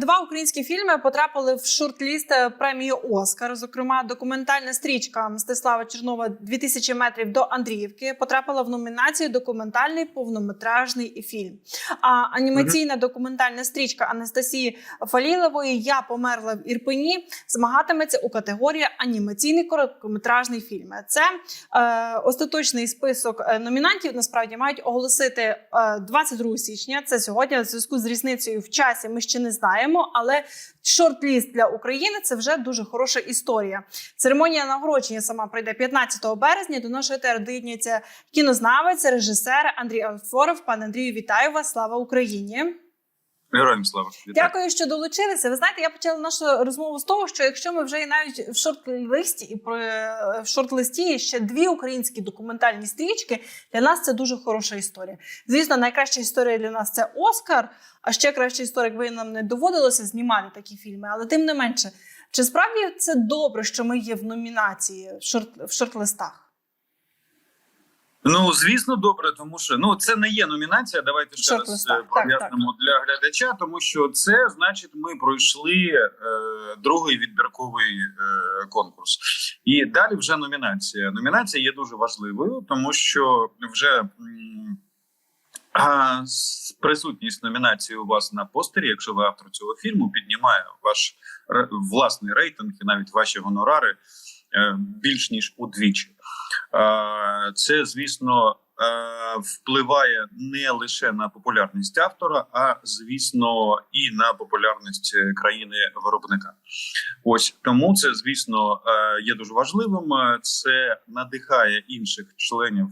Два українські фільми потрапили в шорт-ліст е, премії Оскар. Зокрема, документальна стрічка Мстислава Чернова «2000 метрів до Андріївки потрапила в номінацію Документальний повнометражний фільм. А анімаційна документальна стрічка Анастасії Фалілової Я померла в Ірпені змагатиметься у категорії анімаційний короткометражний фільм. Це е, остаточний список е, номінантів. Насправді мають оголосити е, 22 січня. Це сьогодні в зв'язку з різницею в часі. Ми ще не знаємо, але шорт-ліст для України це вже дуже хороша історія. Церемонія нагородження сама пройде 15 березня. До нашої етери доєднується кінознавець, режисер Андрій Алфоров. Пане Андрію, вітаю вас! Слава Україні! Героям слава Дякую, що долучилися. Ви знаєте, я почала нашу розмову з того, що якщо ми вже і навіть в шорт-листі і про в шорт-листі ще дві українські документальні стрічки, для нас це дуже хороша історія. Звісно, найкраща історія для нас це Оскар. А ще краща історія, якби нам не доводилося знімати такі фільми. Але тим не менше, чи справді це добре, що ми є в номінації в шорт-листах? Ну звісно, добре, тому що ну це не є номінація. Давайте ще раз Шорт-листа. е, Так, для глядача, тому що це значить, ми пройшли е, другий відбірковий е, конкурс, і далі вже номінація. Номінація є дуже важливою, тому що вже. а, присутність номінації у вас на постері, якщо ви автор цього фільму, піднімає ваш власний рейтинг і навіть ваші гонорари е, більш ніж удвічі. Це, звісно, е, впливає не лише на популярність автора, а звісно, і на популярність е, країни виробника. Ось тому це, звісно, е, є дуже важливим. Це надихає інших членів,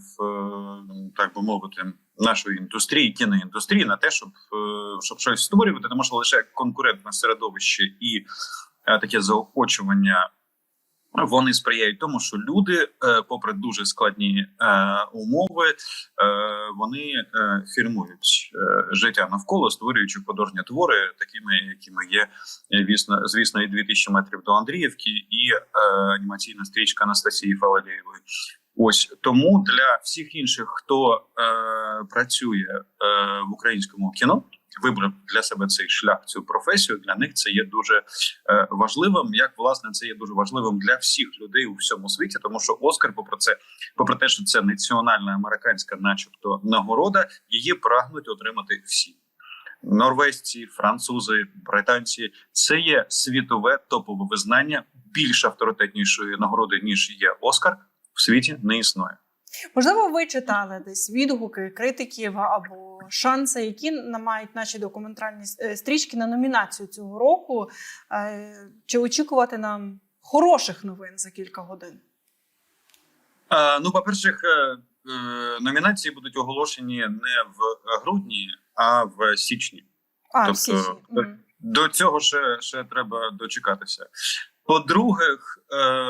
так би мовити, нашої індустрії, кіноіндустрії на те, щоб, щоб щось створювати, тому що лише конкурентне середовище і таке заохочування. Вони сприяють тому, що люди, е, попри дуже складні е, умови, е, вони фільмують е, життя навколо, створюючи художні твори, такими, якими є звісно, звісно, і 2000 метрів до Андріївки, і анімаційна стрічка Анастасії Фаладєєвої. Ось тому для всіх інших, хто працює в українському кіно, вибрав для себе цей шлях, цю професію. Для них це є дуже е, важливим. Як власне це є дуже важливим для всіх людей у всьому світі, тому що Оскар, попри це, попри те, що це національна американська, начебто, нагорода, її прагнуть отримати всі. Норвезці, французи, британці це є світове топове визнання більш авторитетнішої нагороди ніж є Оскар в світі не існує. Можливо, ви читали десь відгуки критиків або шанси, які мають наші документальні е, стрічки на номінацію цього року. Е, Чи очікувати нам хороших новин за кілька годин? Е, ну, по-перше, е, е, номінації будуть оголошені не в грудні, а в січні. А, Тобто, в січні. До цього ще, ще треба дочекатися. По-друге,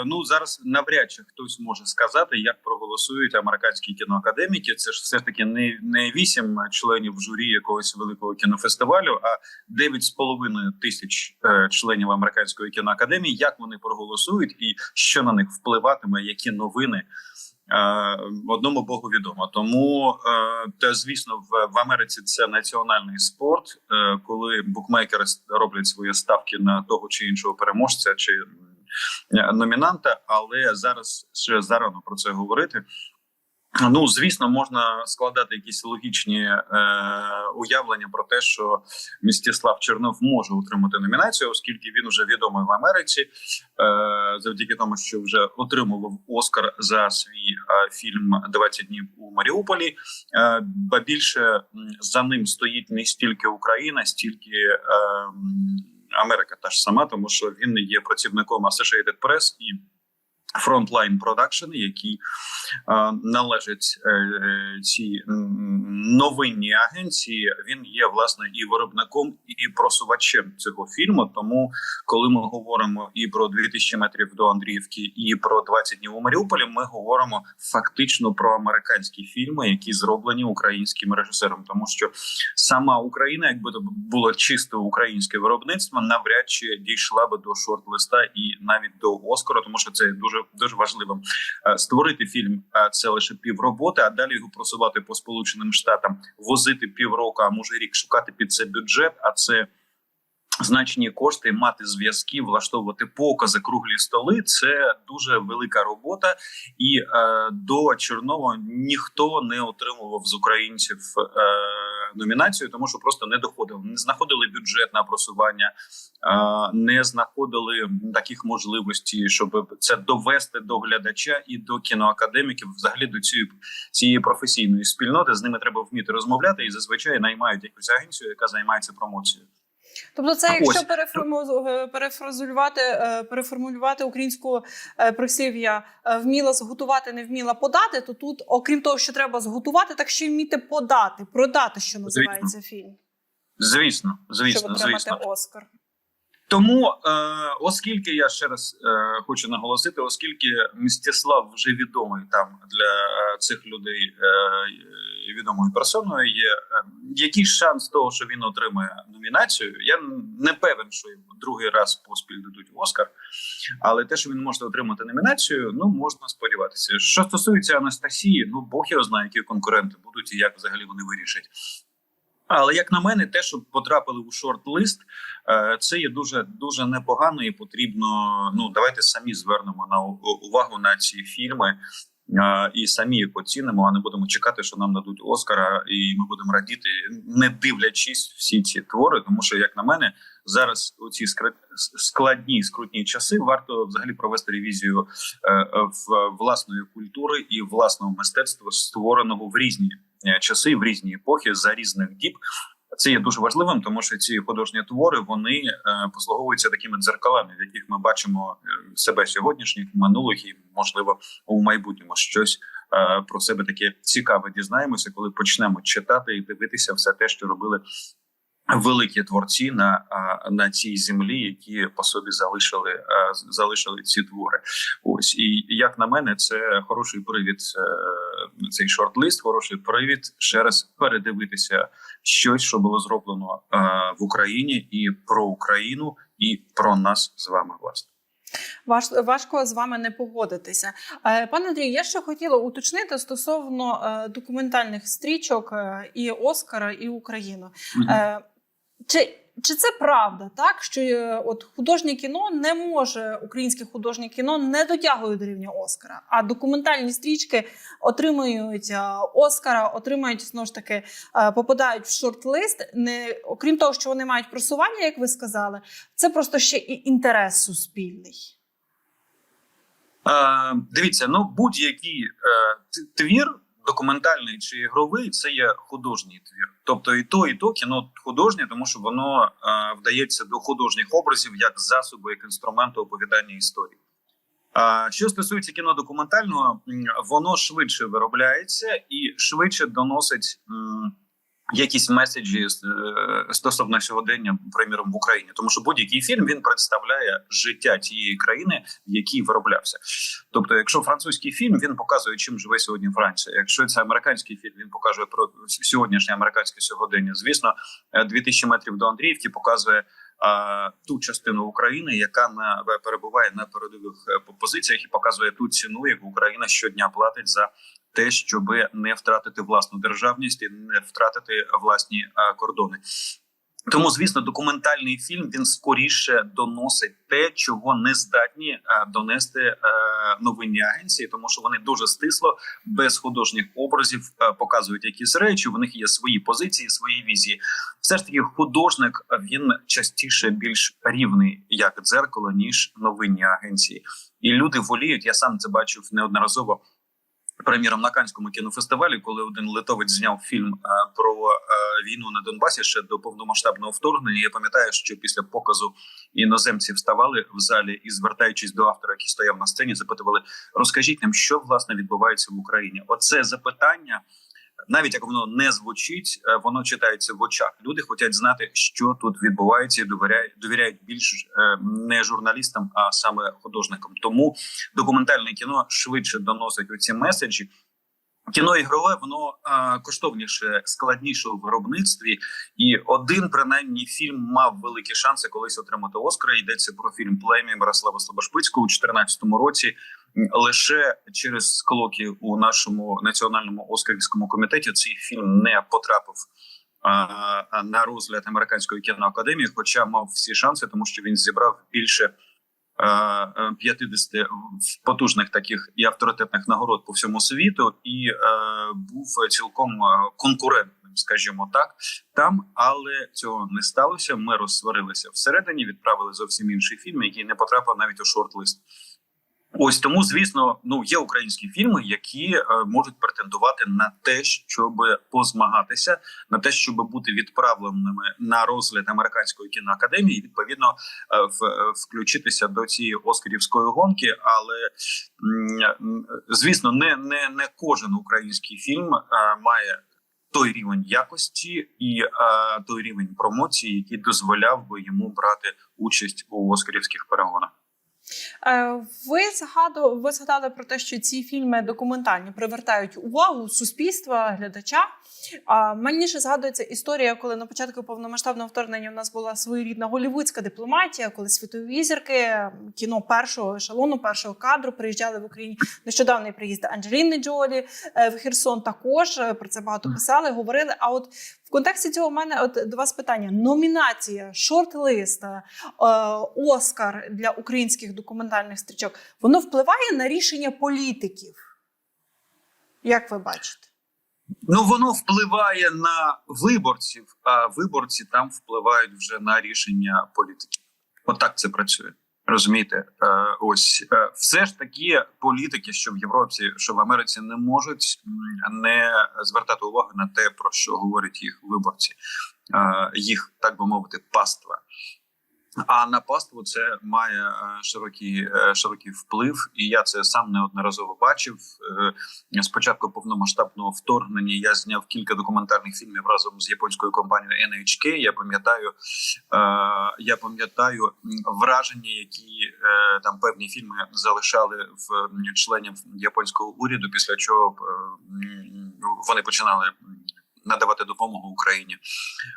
ну зараз навряд чи хтось може сказати, як проголосують американські кіноакадеміки. Це ж все таки не, не вісім членів журі якогось великого кінофестивалю, а 9,5 тисяч е, членів американської кіноакадемії. Як вони проголосують і що на них впливатиме, які новини. Е, Одному Богу відомо. Тому те, звісно, в, в Америці це національний спорт, е, коли букмекери роблять свої ставки на того чи іншого переможця чи номінанта. Але зараз ще зарано про це говорити. Ну, звісно, можна складати якісь логічні е, уявлення про те, що Мстислав Чернов може отримати номінацію, оскільки він вже відомий в Америці, е, завдяки тому, що вже отримував Оскар за свій е, фільм «20 днів у Маріуполі. Е, ба більше за ним стоїть не стільки Україна, стільки е, Америка та ж сама, тому що він є працівником Associated Press і Frontline Production, які е, належать е, цій м, новинній агенції. Він є власне і виробником, і просувачем цього фільму. Тому, коли ми говоримо і про 2000 метрів до Андріївки, і про 20 днів у Маріуполі, ми говоримо фактично про американські фільми, які зроблені українським режисером, тому що сама Україна, якби то було чисто українське виробництво, навряд чи дійшла би до шорт-листа і навіть до Оскара, тому що це дуже дуже важливо. Е, Створити фільм е, це лише півроботи, а далі його просувати по сполученим штатам, возити півроку, а може рік шукати під це бюджет. А це значні кошти, мати зв'язки, влаштовувати покази, круглі столи це дуже велика робота. І е, до Чорнова ніхто не отримував з українців е, номінацію, тому що просто не доходили, не знаходили бюджет на просування, не знаходили таких можливостей, щоб це довести до глядача і до кіноакадеміків, взагалі до цієї цієї професійної спільноти. З ними треба вміти розмовляти і зазвичай наймають якусь агенцію, яка займається промоцією. Тобто, це якщо е, перефразулювати, е, переформулювати українську присів'я е, вміла зготувати, не вміла подати, то тут, окрім того, що треба зготувати, так ще й вміти подати, продати, що називається фільм, Звісно, щоб отримати звісно. Оскар. Тому, е, оскільки я ще раз е, хочу наголосити, оскільки Мстислав вже відомий там для е, цих людей е, відомою персоною, є е, який шанс того, що він отримає номінацію. Я не певен, що йому другий раз поспіль дадуть Оскар, але те, що він може отримати номінацію, ну можна сподіватися. Що стосується Анастасії, ну Бог його знає, які конкуренти будуть і як взагалі вони вирішать. Але як на мене, те, що потрапили у шорт-лист, е, це є дуже дуже непогано і потрібно. Ну давайте самі звернемо на увагу на ці фільми і самі їх оцінимо, а не будемо чекати, що нам дадуть Оскара, і ми будемо радіти, не дивлячись всі ці твори. Тому що, як на мене, зараз у ці складні скрутні часи варто взагалі провести ревізію е, е, в власної культури і власного мистецтва, створеного в різні е, часи, в різні епохи за різних діб. Це є дуже важливим, тому що ці художні твори вони е, послуговуються такими дзеркалами, в яких ми бачимо е, себе сьогоднішніх, минулих і можливо у майбутньому щось е, про себе таке цікаве дізнаємося, коли почнемо читати і дивитися все те, що робили великі творці на, на цій землі, які по собі залишили залишили ці твори. Ось і як на мене, це хороший привід. Цей шорт-лист, хороший привід ще раз передивитися щось, що було зроблено е, в Україні, і про Україну, і про нас з вами власне. Важ, важко з вами не погодитися. Е, Пане Андрію, я ще хотіла уточнити стосовно е, документальних стрічок е, і Оскара, і Україну. Е, Чи, чи це правда, так що е, от художнє кіно не може, українське художнє кіно не дотягує до рівня Оскара, а документальні стрічки отримують е, Оскара, отримують знову ж таки, е, попадають в шорт-лист. Не окрім того, що вони мають просування, як ви сказали, це просто ще і інтерес суспільний. Е, дивіться, ну будь-який е, твір, документальний чи ігровий, це є художній твір. Тобто і то, і то кіно художнє, тому що воно е, вдається до художніх образів як засобу, як інструменту оповідання історії. А що стосується кіно документального, воно швидше виробляється і швидше доносить м, якісь меседжі е, стосовно сьогодення, приміром в Україні, тому що будь-який фільм він представляє життя тієї країни, в якій вироблявся. Тобто, якщо французький фільм він показує, чим живе сьогодні Франція. Якщо це американський фільм, він показує про сьогоднішнє американське сьогодення. Звісно, е, 2000 метрів до Андріївки показує. Ту частину України, яка на перебуває на передових е, позиціях, і показує ту ціну, яку Україна щодня платить за те, щоб не втратити власну державність і не втратити власні е, кордони. Тому, звісно, документальний фільм він скоріше доносить те, чого не здатні е, донести е, новинні агенції, тому що вони дуже стисло, без художніх образів е, показують якісь речі. В них є свої позиції, свої візії. Все ж таки, художник він частіше більш рівний як дзеркало, ніж новинні агенції, і люди воліють. Я сам це бачив неодноразово. Приміром на Канському кінофестивалі, коли один литовець зняв фільм е, про е, війну на Донбасі ще до повномасштабного вторгнення. Я пам'ятаю, що після показу іноземці вставали в залі і, звертаючись до автора, який стояв на сцені, запитували: розкажіть нам, що власне відбувається в Україні. Оце запитання, навіть як воно не звучить, е, воно читається в очах. Люди хочуть знати, що тут відбувається, і довіряють довіряють більш е, не журналістам, а саме художникам. Тому документальне кіно швидше доносить оці меседжі. Кіно ігрове воно а, коштовніше, складніше у виробництві, і один принаймні фільм мав великі шанси колись отримати Оскара. Йдеться про фільм Плем'я Мирослава Слобошпицького у 2014 році. Лише через склоки у нашому національному оскарівському комітеті цей фільм не потрапив а, на розгляд американської кіноакадемії, хоча мав всі шанси, тому що він зібрав більше 50 потужних таких і авторитетних нагород по всьому світу, і е, був цілком е, конкурентним, скажімо так, там, але цього не сталося. Ми розсварилися всередині, відправили зовсім інший фільм, який не потрапив навіть у шорт-лист. Ось тому, звісно, ну є українські фільми, які е, можуть претендувати на те, щоб позмагатися, на те, щоб бути відправленими на розгляд американської кіноакадемії, відповідно е, в, е, включитися до цієї оскарівської гонки. Але м, м, звісно, не, не, не кожен український фільм е, має. Той рівень якості і е, той рівень промоції, який дозволяв би йому брати участь у оскарівських перегонах. Е, Ви згаду, ви згадали про те, що ці фільми документальні привертають увагу суспільства, глядача. А мені ще згадується історія, коли на початку повномасштабного вторгнення в нас була своєрідна голівудська дипломатія, коли світові зірки кіно першого ешелону, першого кадру приїжджали в Україні. Нещодавний приїзд Анджеліни Джолі е, в Херсон також е, про це багато писали, говорили. А от в контексті цього в мене от до вас питання: номінація, шорт-лист, Оскар для українських документальних стрічок, воно впливає на рішення політиків. Як ви бачите? Ну воно впливає на виборців, а виборці там впливають вже на рішення політиків. Отак це працює. Розумієте, Е, ось е, все ж таки політики, що в Європі, що в Америці, не можуть не звертати увагу на те, про що говорять їх виборці, Е, їх так би мовити, паства. А на паству це має е, широкий, е, широкий вплив, і я це сам неодноразово бачив. Е, Спочатку повномасштабного вторгнення я зняв кілька документальних фільмів разом з японською компанією NHK. Я пам'ятаю, я пам'ятаю враження, які там певні фільми залишали в членів японського уряду, після чого вони починали надавати допомогу Україні.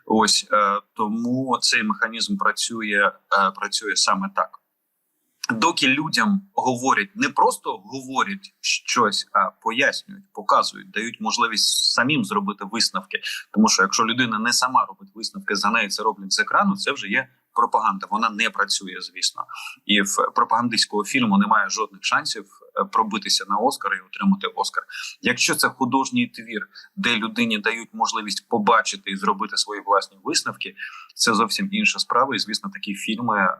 Ось е, тому цей механізм працює, е, працює саме так. Доки людям говорять не просто говорять щось, а пояснюють, показують, дають можливість самим зробити висновки. Тому що якщо людина не сама робить висновки, за неї це роблять з екрану, це вже є пропаганда. Вона не працює, звісно, і в пропагандистського фільму немає жодних шансів пробитися на Оскар і отримати Оскар. Якщо це художній твір, де людині дають можливість побачити і зробити свої власні висновки, це зовсім інша справа. І звісно, такі фільми е,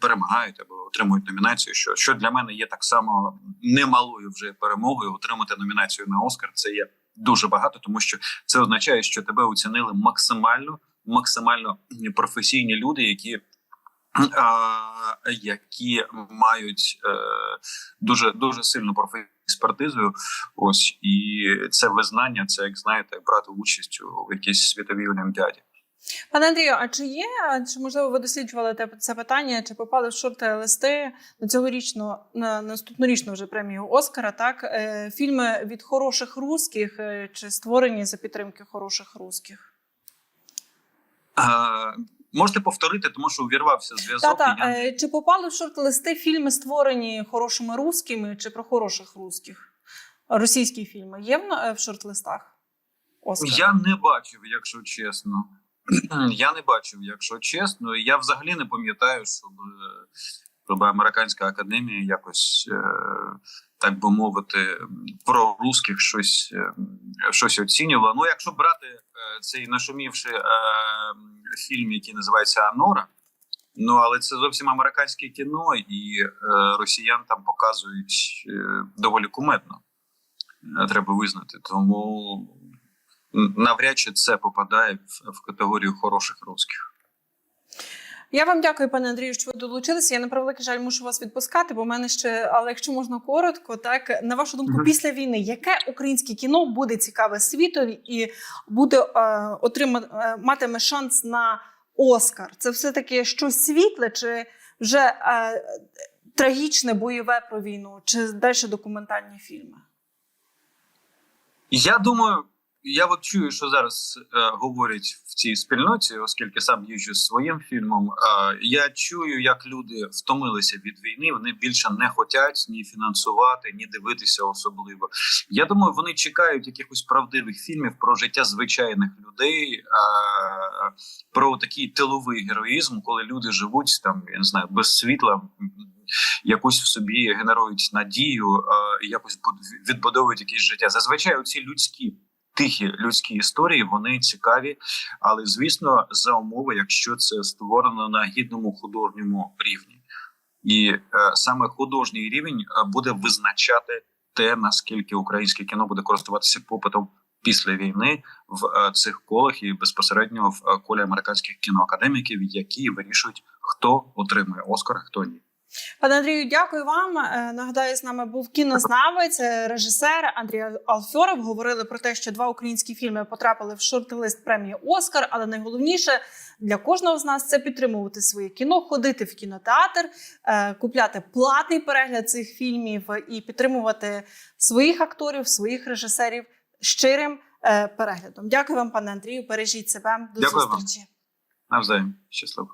перемагають або отримують номінацію. Що, що для мене є так само немалою вже перемогою. Отримати номінацію на Оскар це є дуже багато, тому що це означає, що тебе оцінили максимально, максимально професійні люди, які. А, які мають е, дуже дуже сильну профекспертизу, ось і це визнання, це як знаєте, брати участь у якійсь світовій олімпіаді. Пане Андрію, а чи є, чи можливо ви досліджували те- це питання, чи попали в шорти листи на цьогорічну, на наступнорічну вже премію Оскара, так? Е, фільми від хороших русських, е, чи створені за підтримки хороших русських? Можете повторити, тому що увірвався зв'язок. Та, та, я- е, чи попали в шорт-листи фільми, створені хорошими русскими, чи про хороших русських? Російські фільми є в, е, шорт-листах? Я не бачив, якщо чесно. Я не бачив, якщо чесно. Я взагалі не пам'ятаю, щоб, е, щоб американська академія якось, так би мовити, про русських щось, щось оцінювала. Ну, якщо брати цей нашумівший фільм, який називається Анора. Ну, але це зовсім американське кіно, і е, росіян там показують е, доволі кумедно. Е, Треба визнати. Тому навряд чи це попадає в, в категорію хороших русських. Я вам дякую, пане Андрію, що ви долучилися. Я на превеликий жаль мушу вас відпускати, бо в мене ще, але якщо можна коротко, так на вашу думку, Мгм. після війни, яке українське кіно буде цікаве світові і буде е, отримати е, матиме шанс на Оскар? Це все таки щось світле, чи вже е, трагічне бойове про війну, чи далі документальні фільми? Я думаю, я от чую, що зараз е, говорять в цій спільноті, оскільки сам їжджу своїм фільмом. Е, я чую, як люди втомилися від війни. Вони більше не хочуть ні фінансувати, ні дивитися особливо. Я думаю, вони чекають якихось правдивих фільмів про життя звичайних людей, е, про такий тиловий героїзм, коли люди живуть там, я не знаю, без світла. Якусь в собі генерують надію, е, якось буд- відбудовують якесь життя. Зазвичай оці людські тихі людські історії вони цікаві, але звісно, за умови, якщо це створено на гідному художньому рівні, і е, саме художній рівень е, буде визначати те, наскільки українське кіно буде користуватися попитом після війни в е, цих колах і безпосередньо в е, колі американських кіноакадеміків, які вирішують, хто отримує Оскар, хто ні. Пане Андрію, дякую вам. Е, Нагадаю, з нами був кінознавець, е, режисер Андрій Алфьоров. Говорили про те, що два українські фільми потрапили в шорт-лист премії Оскар. Але найголовніше для кожного з нас це підтримувати своє кіно, ходити в кінотеатр, е, купляти платний перегляд цих фільмів і підтримувати своїх акторів, своїх режисерів щирим переглядом. Дякую вам, пане Андрію. Бережіть себе. До Дякую зустрічі. Навзаєм щасливо.